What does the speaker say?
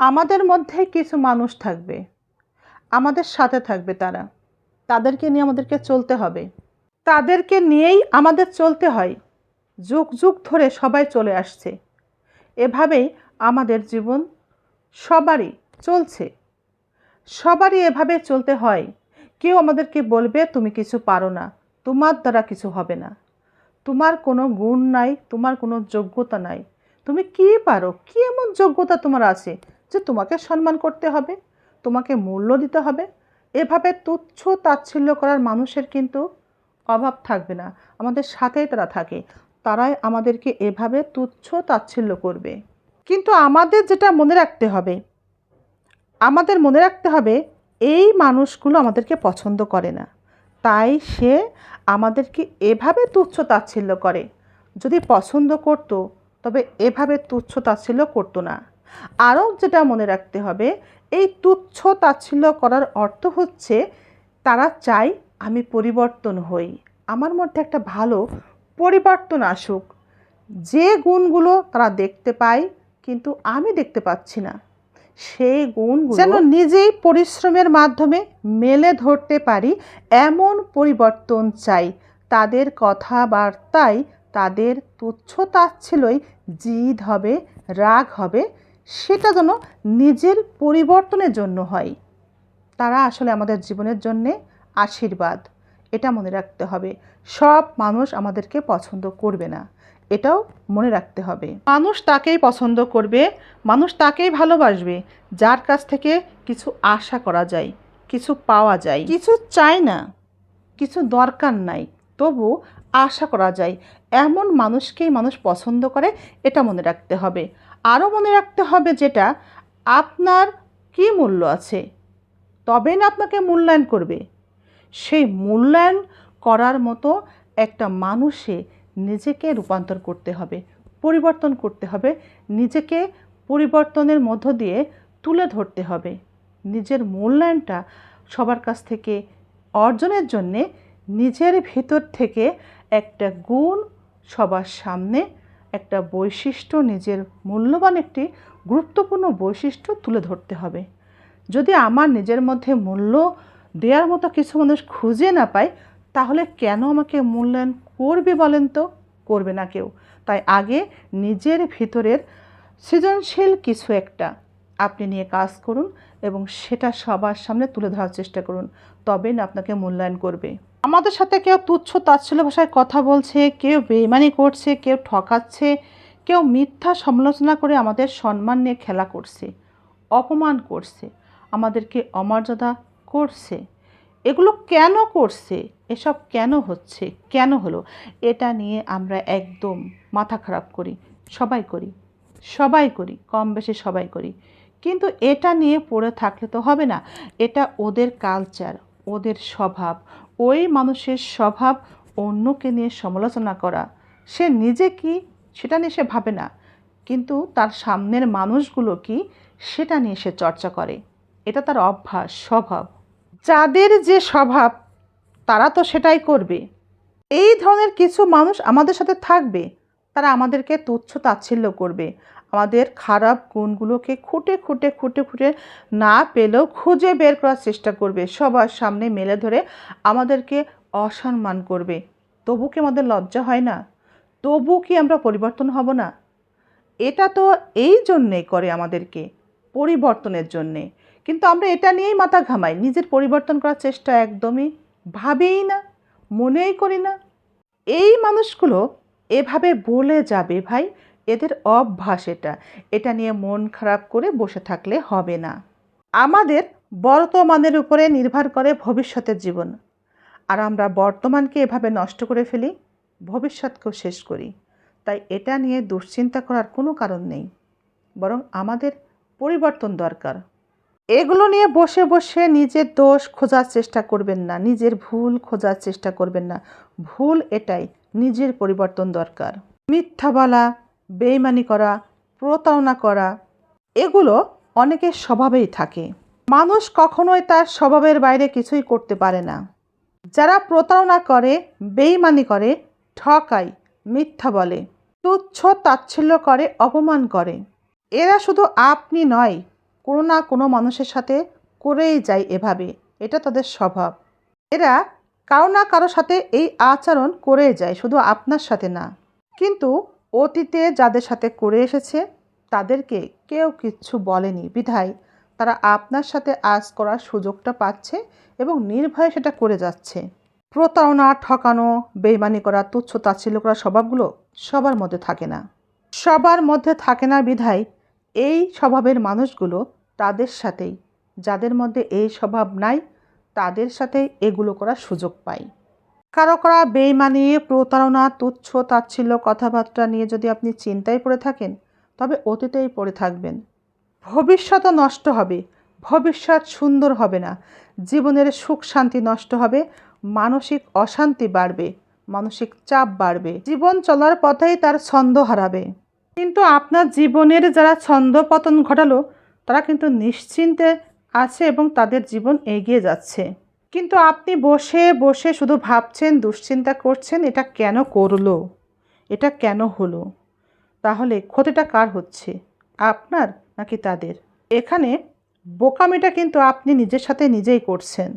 আমাদের মধ্যে কিছু মানুষ থাকবে। আমাদের সাথে থাকবে তারা। তাদেরকে নিয়ে আমাদেরকে চলতে হবে। তাদেরকে নিয়েই আমাদের চলতে হয়। যুগ যুগ ধরে সবাই চলে আসছে। এভাবেই আমাদের জীবন সবারই চলছে। সবারই এভাবে চলতে হয়। কেউ আমাদেরকে বলবে, তুমি কিছু পারো না। তোমার দ্বারা কিছু হবে না। তোমার কোনো গুণ নাই। তোমার কোনো যোগ্যতা নাই। তুমি কি পারো? কি এমন যোগ্যতা তোমার আছে? যে তোমাকে সম্মান করতে হবে, তোমাকে মূল্য দিতে হবে, এভাবে তুচ্ছ তাচ্ছিল্য করার মানুষের কিন্তু অভাব থাকবে না। আমাদের সাথেই তারা থাকে, তারাই আমাদেরকে এভাবে তুচ্ছ তাচ্ছিল্য করবে। কিন্তু আমাদের যেটা মনে রাখতে হবে, আমাদের মনে রাখতে হবে এই মানুষগুলো আমাদেরকে পছন্দ করে না। তাই সে আমাদেরকে এভাবে তুচ্ছ তাচ্ছিল্য করে। যদি পছন্দ করতো, তবে এভাবে তুচ্ছ তাচ্ছিল্য করতো না। আরও যেটা মনে রাখতে হবে, এই তুচ্ছ তাচ্ছিল্য করার অর্থ হচ্ছে তারা চায় আমি পরিবর্তন হই। আমার মধ্যে একটা ভালো পরিবর্তন আসুক। যে গুণগুলো তারা দেখতে পায় কিন্তু আমি দেখতে পাচ্ছি না, সেই গুণ যেন নিজেই পরিশ্রমের মাধ্যমে মেলে ধরতে পারি, এমন পরিবর্তন চাই। তাদের কথাবার্তায় তাদের তুচ্ছ তাচ্ছিলই জিদ হবে, রাগ হবে সেটা যেন নিজের পরিবর্তনের জন্য হয়। তারা আসলে আমাদের জীবনের জন্যে আশীর্বাদ। এটা মনে রাখতে হবে। সব মানুষ আমাদেরকে পছন্দ করবে না। এটাও মনে রাখতে হবে। মানুষ তাকেই পছন্দ করবে, মানুষ তাকেই ভালোবাসবে, যার কাছ থেকে কিছু আশা করা যায়, কিছু পাওয়া যায়। কিছু চায় না, কিছু দরকার নাই, তবু আশা করা যায়। এমন মানুষকেই মানুষ পছন্দ করে, এটা মনে রাখতে হবে। আরও মনে রাখতে হবে যেটা আপনার কি মূল্য আছে। তবে না আপনাকে মূল্যায়ন করবে। সেই মূল্যায়ন করার মতো একটা মানুষে নিজেকে রূপান্তর করতে হবে, পরিবর্তন করতে হবে, নিজেকে পরিবর্তনের মধ্য দিয়ে তুলে ধরতে হবে। নিজের মূল্যায়নটা সবার কাছ থেকে, অর্জনের জন্যে নিজের ভিতর থেকে একটা গুণ সবার সামনে একটা বৈশিষ্ট্য নিজের মূল্যবান একটি গুরুত্বপূর্ণ বৈশিষ্ট্য তুলে ধরতে হবে। যদি আমার নিজের মধ্যে মূল্য দেওয়ার মতো কিছু মানুষ খুঁজে না পায়, তাহলে কেন আমাকে মূল্যায়ন করবে বলেন তো? করবে না কেউ। তাই আগে নিজের ভিতরের সৃজনশীল কিছু একটা আপনি নিয়ে কাজ করুন এবং সেটা সবার সামনে তুলে ধরার চেষ্টা করুন। তবে না, আপনাকে মূল্যায়ন করবে। আমাদের সাথে কেউ তুচ্ছ তাচ্ছল্য ভাষায় কথা বলছে, কেউ বেইমানি করছে, কেউ ঠকাচ্ছে, কেউ মিথ্যা সমালোচনা করে আমাদের সম্মান নিয়ে খেলা করছে, অপমান করছে, আমাদেরকে অমর্যাদা করছে। এগুলো কেন করছে? এসব কেন হচ্ছে? কেন হলো? এটা নিয়ে আমরা একদম মাথা খারাপ করি। সবাই করি। সবাই করি। কম বেশি সবাই করি। কিন্তু এটা নিয়ে পড়ে থাকলে তো হবে না। এটা ওদের কালচার ওদের স্বভাব। ওই মানুষের স্বভাব অন্যকে নিয়ে সমালোচনা করা। সে নিজে কি সেটা নিয়ে সে ভাবে না। কিন্তু তার সামনের মানুষগুলো কি সেটা নিয়ে সে চর্চা করে। এটা তার অভ্যাস, স্বভাব। যাদের যে স্বভাব, তারা তো সেটাই করবে। এই ধরনের কিছু মানুষ আমাদের সাথে থাকবে। তারা আমাদেরকে তুচ্ছ তাচ্ছিল্য করবে। আমাদের খারাপ গুণগুলোকে খুঁটে খুঁটে খুঁটে খুঁটে না পেলেও খুঁজে বের করার চেষ্টা করবে। সবার সামনে মেলে ধরে আমাদেরকে অসম্মান করবে। তবু কি আমাদের লজ্জা হয় না? তবু কি আমরা পরিবর্তন হব না? এটা তো এই জন্যেই করে আমাদেরকে, পরিবর্তনের জন্যে। কিন্তু আমরা এটা নিয়েই মাথা ঘামাই। নিজের পরিবর্তন করার চেষ্টা একদমই ভাবেই না, মনেই করি না। এই মানুষগুলো এভাবে বলে যাবে ভাই এদের অভ্যাস এটা। এটা নিয়ে মন খারাপ করে বসে থাকলে হবে না। আমাদের বর্তমানের উপরে নির্ভর করে ভবিষ্যতের জীবন। আর আমরা বর্তমানকে এভাবে নষ্ট করে ফেলি, ভবিষ্যৎকেও শেষ করি। তাই এটা নিয়ে দুশ্চিন্তা করার কোনো কারণ নেই। বরং আমাদের পরিবর্তন দরকার। এগুলো নিয়ে বসে বসে নিজের দোষ খোঁজার চেষ্টা করবেন না, নিজের ভুল খোঁজার চেষ্টা করবেন না। ভুল এটাই, নিজের পরিবর্তন দরকার। মিথ্যা বলা বেইমানি করা, প্রতারণা করা, এগুলো অনেকের স্বভাবেই থাকে। মানুষ কখনোই তার স্বভাবের বাইরে কিছুই করতে পারে না। যারা প্রতারণা করে, বেইমানি করে, ঠকায়, মিথ্যা বলে, তুচ্ছ তাচ্ছিল্য করে, অপমান করে, এরা শুধু আপনি নয়, কোনো না কোনো মানুষের সাথে করেই যায় এভাবে, এটা তাদের স্বভাব। এরা কারও না কারও সাথে এই আচরণ করে যায়, শুধু আপনার সাথে না। কিন্তু অতীতে যাদের সাথে করে এসেছে, তাদেরকে কেউ কিচ্ছু বলেনি। বিধায় তারা আপনার সাথে আজ করার সুযোগটা পাচ্ছে এবং নির্ভয়ে সেটা করে যাচ্ছে। প্রতারণা, ঠকানো, বেইমানি করা, তুচ্ছ তাচ্ছিল্য করা স্বভাবগুলো সবার মধ্যে থাকে না। সবার মধ্যে থাকে না বিধায় এই স্বভাবের মানুষগুলো তাদের সাথেই। যাদের মধ্যে এই স্বভাব নাই, তাদের সাথেই এগুলো করার সুযোগ পায় কারও করা বেইমানি, প্রতারণা, তুচ্ছ, তাচ্ছিল্য কথাবার্তা নিয়ে যদি আপনি চিন্তায় পড়ে থাকেন, তবে অতীতেই পড়ে থাকবেন। ভবিষ্যৎও নষ্ট হবে। ভবিষ্যৎ সুন্দর হবে না। জীবনের সুখ শান্তি নষ্ট হবে। মানসিক অশান্তি বাড়বে। মানসিক চাপ বাড়বে। জীবন চলার পথেই তার ছন্দ হারাবে। কিন্তু আপনার জীবনের যারা ছন্দ পতন ঘটালো, তারা কিন্তু নিশ্চিন্তে আছে এবং তাদের জীবন এগিয়ে যাচ্ছে। কিন্তু আপনি বসে বসে শুধু ভাবছেন, দুশ্চিন্তা করছেন, এটা কেন করল? এটা কেন হলো? তাহলে ক্ষতিটা কার হচ্ছে? আপনার নাকি তাদের? এখানে বোকামিটা কিন্তু আপনি নিজের সাথে নিজেই করছেন।